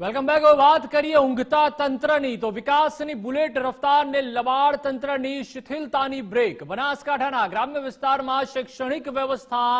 Welcome back વાત કરીએ ઊંઘતા તંત્રની તો વિકાસની બુલેટ રફતારને લબાડ તંત્રની શિથિલતાની બ્રેક બનાસકાંઠાના ગ્રામ્ય વિસ્તારમાં શૈક્ષણિક વ્યવસ્થા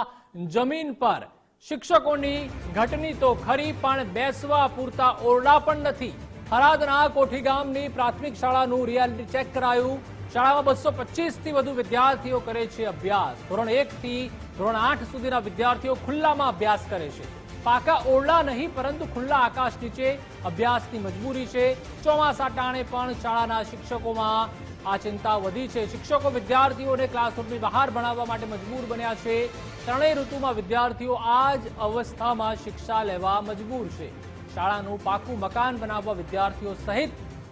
જમીન પર શિક્ષકોની ઘટની તો ખરી પણ બેસવા પૂરતા ઓરડા પણ નથી હરાદના કોઠી ગામની પ્રાથમિક શાળાનું રિયાલિટી ચેક કરાયું શાળામાં બસો થી વધુ વિદ્યાર્થીઓ કરે છે અભ્યાસ ધોરણ એક થી ધોરણ આઠ સુધીના વિદ્યાર્થીઓ ખુલ્લામાં અભ્યાસ કરે છે પાકા ઓરડા નહીં, પરંતુ ખુલ્લા આકાશ નીચે અભ્યાસની મજબૂરી છે. ચોમાસા ટાણે પણ શાળાના શિક્ષકોમાં આ ચિંતા વધી છે. શિક્ષકો વિદ્યાર્થીઓને ક્લાસરૂમની બહાર ભણાવવા માટે મજબૂર બન્યા છે. ત્રણેય ઋતુમાં વિદ્યાર્થીઓ આ જ અવસ્થામાં શિક્ષા લેવા મજબૂર છે. શાળાનું પાકું મકાન બનાવવા વિદ્યાર્થીઓ સહિત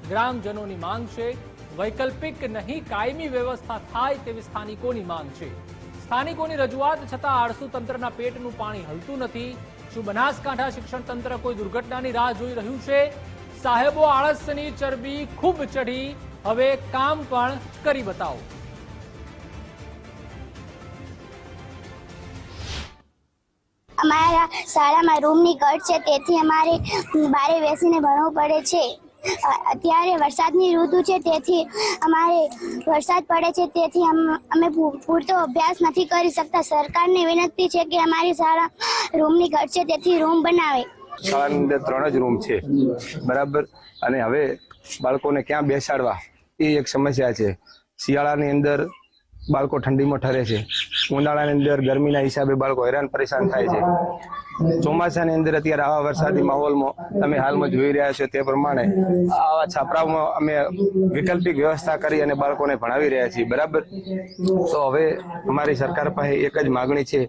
ગ્રામજનોની માંગ છે. વૈકલ્પિક નહીં, કાયમી વ્યવસ્થા થાય તેવી સ્થાનિકોની માંગ છે. સ્થાનિકોની રજૂઆત છતાં આળસુ તંત્રના પેટનું પાણી હલતું નથી. શું બનાસકાંઠા શિક્ષણ તંત્ર કોઈ દુર્ઘટનાની રાહ જોઈ રહ્યું છે? સાહેબો, આળસની ચરબી ખૂબ ચઢી. હવે કામ પણ કરી બતાવો. અમારા શાળામાં રૂમની ઘટ છે, તેથી અમારે બારે બેસીને ભણવું પડે છે. અત્યારે વરસાદની ઋતુ છે, તેથી અમારે વરસાદ પડે છે, તેથી અમે પૂરતો અભ્યાસ નથી કરી શકતા. સરકારને વિનંતી છે કે અમારી શાળા રૂમની ઘટ છે, તેથી રૂમ બનાવે. શાળાની અંદર ત્રણ જ રૂમ છે. બરાબર? અને હવે બાળકોને ક્યાં બેસાડવા? એ એક સમસ્યા છે. શિયાળાની અંદર બાળકો ઠંડીમાં ઠરે છે. ઉનાળાની અંદર ગરમીના હિસાબે બાળકો હેરાન પરેશાન થાય છે. ચોમાસાની અંદર અત્યારે આવા વરસાદી માહોલમાં તમે હાલમાં જોઈ રહ્યા છો તે પ્રમાણે આવા છાપરાઓમાં અમે વૈકલ્પિક વ્યવસ્થા કરી અને બાળકોને ભણાવી રહ્યા છીએ, બરાબર? તો હવે અમારી સરકાર પાસે એક જ માગણી છે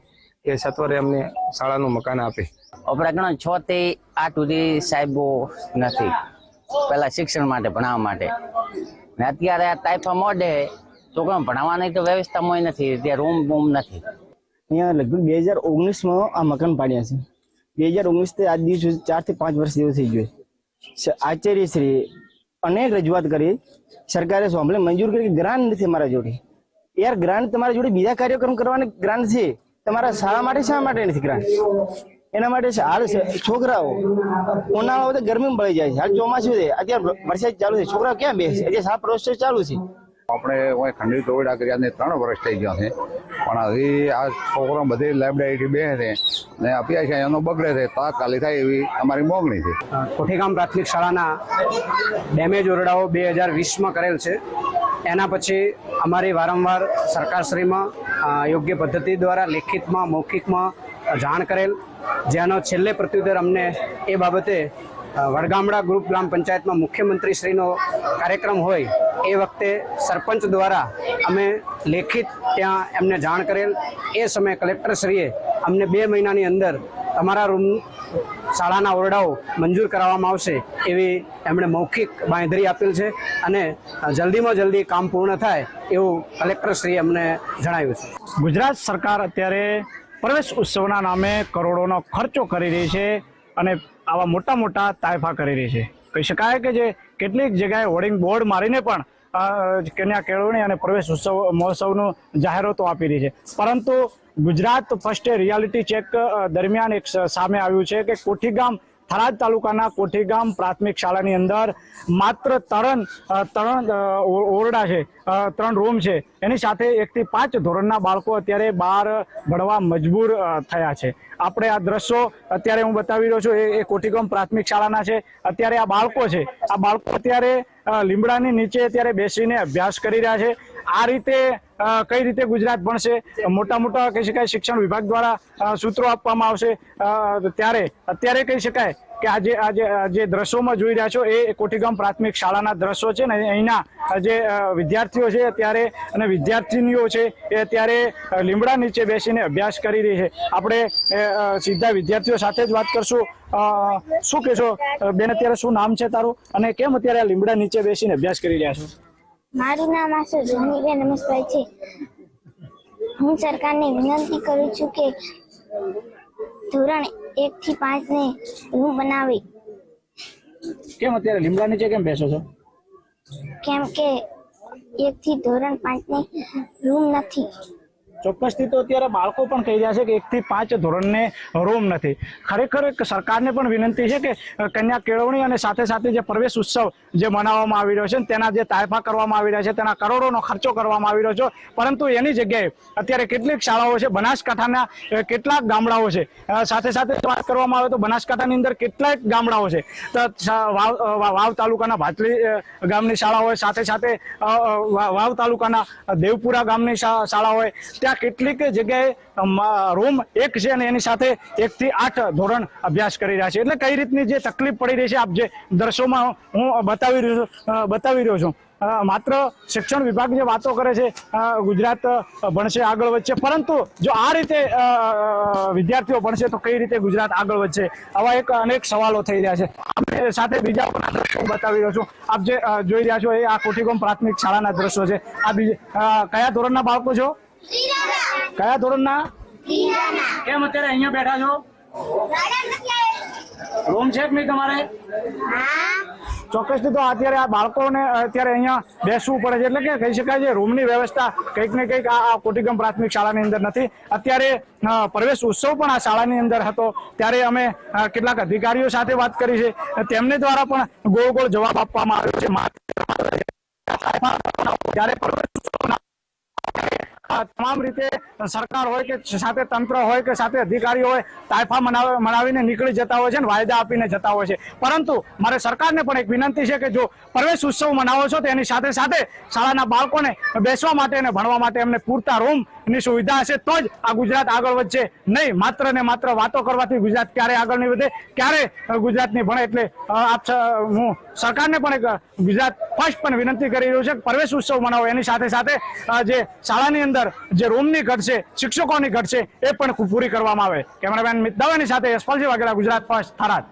કે સત્વરે અમને શાળાનું મકાન આપે. આપણે છ થી આઠ સુધી સાહેબો નથી. પેલા શિક્ષણ માટે, ભણાવવા માટે. ને અત્યારે આ તાઇફા મોડે છોકરા ભણાવવાની તો વ્યવસ્થામાં નથી, ત્યાં રૂમ બૂમ નથી. અહીંયા લગભગ બે હજાર ઓગણીસમાં આ મકાન પાડ્યા છે. બે હજાર ઓગણીસથી આજ દિવસ સુધી ચાર પાંચ વર્ષ જેવું થઈ ગયું આચાર્યશ્રી અનેક રજૂઆત કરી. સરકારે સાંભળે મંજૂર કરી ગ્રાન્ટ નથી મારા જોડે. યાર, ગ્રાન્ટ તમારા જોડે બીજા કાર્યક્રમ કરવાની ગ્રાન્ટ છે. તમારા શાળા માટે શા માટે નથી ગ્રાન્ટ? એના માટે હાલ છોકરાઓ ઉનાળો ગરમી પડી જાય છે. હાલ ચોમાસું છે. અત્યારે વરસાદ ચાલુ છે. છોકરાઓ ક્યાં બેસે? અત્યારે સાફ પ્રોસેસ ચાલુ છે. આપણે ખંડિત કર્યા ને ત્રણ વર્ષ થઈ ગયા છે. પણ હજી આ છોકરો બધી લાઇબ્રેરી બે છે ને અભ્યાસ છે, એનો બગડે છે તાત્કાલિક થાય એવી અમારી માંગણી છે. કોઠીગામ પ્રાથમિક શાળાના ડેમેજ ઓરડાઓ બે હજાર વીસમાં કરેલ છે. એના પછી અમારી વારંવાર સરકારશ્રીમાં યોગ્ય પદ્ધતિ દ્વારા, લેખિતમાં, મૌખિકમાં જાણ કરેલ. જેનો છેલ્લે પ્રત્યુત્તર અમને એ બાબતે વડગામડા ગ્રુપ ગ્રામ પંચાયતમાં મુખ્યમંત્રીશ્રીનો કાર્યક્રમ હોય, એ વખતે સરપંચ દ્વારા અમે લેખિત ત્યાં એમને જાણ કરેલ. એ સમયે કલેક્ટરશ્રીએ અમને બે મહિનાની અંદર તમારા રૂમ શાળાના ઓરડાઓ મંજૂર કરાવવામાં આવશે એવી એમણે મૌખિક બાંધરી આપેલ છે અને જલ્દીમાં જલ્દી કામ પૂર્ણ થાય એવું કલેક્ટરશ્રીએ અમને જણાવ્યું છે. ગુજરાત સરકાર અત્યારે પ્રવેશ ઉત્સવના નામે કરોડોનો ખર્ચો કરી રહી છે અને આવા મોટા મોટા તાયફા કરી રહી છે. કહી શકાય કે જે કેટલીક જગ્યાએ હોર્ડિંગ બોર્ડ મારીને પણ કન્યા કેળવણી અને પ્રવેશ ઉત્સવ, મહોત્સવનું જાહેરાતો આપી રહી છે. પરંતુ ગુજરાત ફર્સ્ટે રિયાલિટી ચેક દરમિયાન એક સામે આવ્યું છે કે કોઠીગામ થરાદ તાલુકાના કોઠીગામ પ્રાથમિક શાળાની અંદર માત્ર ત્રણ ત્રણ ઓરડા છે ત્રણ રૂમ છે. એની સાથે એકથી પાંચ ધોરણના બાળકો અત્યારે બહાર ભણવા મજબૂર થયા છે. આપણે આ દ્રશ્યો અત્યારે હું બતાવી રહ્યો છું, એ કોઠીગામ પ્રાથમિક શાળાના છે. અત્યારે આ બાળકો છે. આ બાળકો અત્યારે લીમડાની નીચે અત્યારે બેસીને અભ્યાસ કરી રહ્યા છે. આ રીતે કઈ રીતે ગુજરાત ભણશે? મોટા મોટા કહી શકાય શિક્ષણ વિભાગ દ્વારા સૂત્રો આપવામાં આવશે. ત્યારે, અત્યારે કહી શકાય કે આજે આજે જે દ્રશ્યોમાં જોઈ રહ્યા છો, એ કોઠીગામ પ્રાથમિક શાળાના દ્રશ્યો છે ને અહીંના જે વિદ્યાર્થીઓ છે અત્યારે અને વિદ્યાર્થીનીઓ છે, એ અત્યારે લીમડા નીચે બેસીને અભ્યાસ કરી રહી છે. આપણે સીધા વિદ્યાર્થીઓ સાથે જ વાત કરશું. શું કહેશો? બેન, અત્યારે શું નામ છે તારું? અને કેમ અત્યારે લીમડા નીચે બેસીને અભ્યાસ કરી રહ્યા છો? મારું નામ આસુ ધોનીબેન નમસ્કાર છે. હું સરકારને વિનંતી કરું છું કે ધોરણ એક થી પાંચ ને રૂમ બનાવે. કેમ અત્યારે લીમડા નીચે કેમ બેસો છો? કેમ કે એક થી ધોરણ પાંચ ને રૂમ નથી. ચોક્કસથી તો અત્યારે બાળકો પણ કહી રહ્યા છે કે એકથી પાંચ ધોરણને રૂમ નથી. ખરેખર સરકારને પણ વિનંતી છે કે કન્યા કેળવણી અને સાથે સાથે જે પ્રવેશ ઉત્સવ જે મનાવવામાં આવી રહ્યો છે તેના જે તાયફા કરવામાં આવી રહ્યા છે, તેના કરોડોનો ખર્ચો કરવામાં આવી રહ્યો છે. પરંતુ એની જગ્યાએ અત્યારે કેટલીક શાળાઓ છે, બનાસકાંઠાના કેટલાક ગામડાઓ છે. સાથે સાથે વાત કરવામાં આવે તો બનાસકાંઠાની અંદર કેટલાક ગામડાઓ છે. વાવ તાલુકાના ભાટલી ગામની શાળા હોય, સાથે સાથે વાવ તાલુકાના દેવપુરા ગામની શાળા હોય ત્યાં કેટલીક જગ્યાએ રૂમ એક છે અને એની સાથે એક થી આઠ ધોરણ અભ્યાસ કરી રહ્યા છે. એટલે કઈ રીતની જે તકલીફ પડી રહી છે, આપ જે દ્રશ્યોમાં હું બતાવી રહ્યો છું બતાવી રહ્યો છું. માત્ર શિક્ષણ વિભાગ જે વાતો કરે છે ગુજરાત ભણશે આગળ વધશે. પરંતુ જો આ રીતે વિદ્યાર્થીઓ ભણશે, તો કઈ રીતે ગુજરાત આગળ વધશે? આવા એક અનેક સવાલો થઈ રહ્યા છે. આપણે સાથે બીજા પણ દ્રશ્યો બતાવી રહ્યો છું. આપ જે જોઈ રહ્યા છો, એ આ કોઠીકોમ પ્રાથમિક શાળાના દ્રશ્યો છે. આ બીજા કયા ધોરણના બાળકો છો? કયા ધોરણના? કેમ અત્યારે અહીંયા બેઠા છો? રૂમ છે કે નહીં તમારે? ચોક્કસથી તો અત્યારે આ બાળકોને અત્યારે અહીંયા બેસવું પડે છે. એટલે કે કહી શકાય છે રૂમની વ્યવસ્થા કંઈક ને કંઈક આ કોટીગમ પ્રાથમિક શાળાની અંદર નથી. અત્યારે પ્રવેશ ઉત્સવ પણ આ શાળાની અંદર હતો. ત્યારે અમે કેટલાક અધિકારીઓ સાથે વાત કરી છે. તેમને દ્વારા પણ ગોળ ગોળ જવાબ આપવામાં આવ્યો છે. ત્યારે તમામ રીતે સરકાર હોય કે સાથે તંત્ર હોય કે સાથે અધિકારીઓ હોય, તાયફા મનાવ- મનાવીને નીકળી જતા હોય છે ને વાયદા આપીને જતા હોય છે. પરંતુ મારે સરકારને પણ એક વિનંતી છે કે જો પ્રવેશ ઉત્સવ મનાવો છો તેની સાથે સાથે શાળાના બાળકોને બેસવા માટે અને ભણવા માટે એમને પૂરતા રૂમ ની સુવિધા હશે તો જ આ ગુજરાત આગળ વધશે. નહીં, માત્ર ને માત્ર વાતો કરવાથી ગુજરાત ક્યારે આગળ નહીં વધે? ક્યારે ગુજરાત નહીં ભણે? એટલે આપ હું સરકારને પણ એક ગુજરાત ફર્સ્ટ પણ વિનંતી કરી રહ્યું છે કે પ્રવેશ ઉત્સવ મનાવો. એની સાથે સાથે જે શાળાની અંદર જે રૂમની ઘટ છે, શિક્ષકોની ઘટ છે, એ પણ પૂરી કરવામાં આવે. કેમેરામેન દવાની સાથે યશપાલજી વાઘેલા, ગુજરાત ફર્સ્ટ, થરાદ.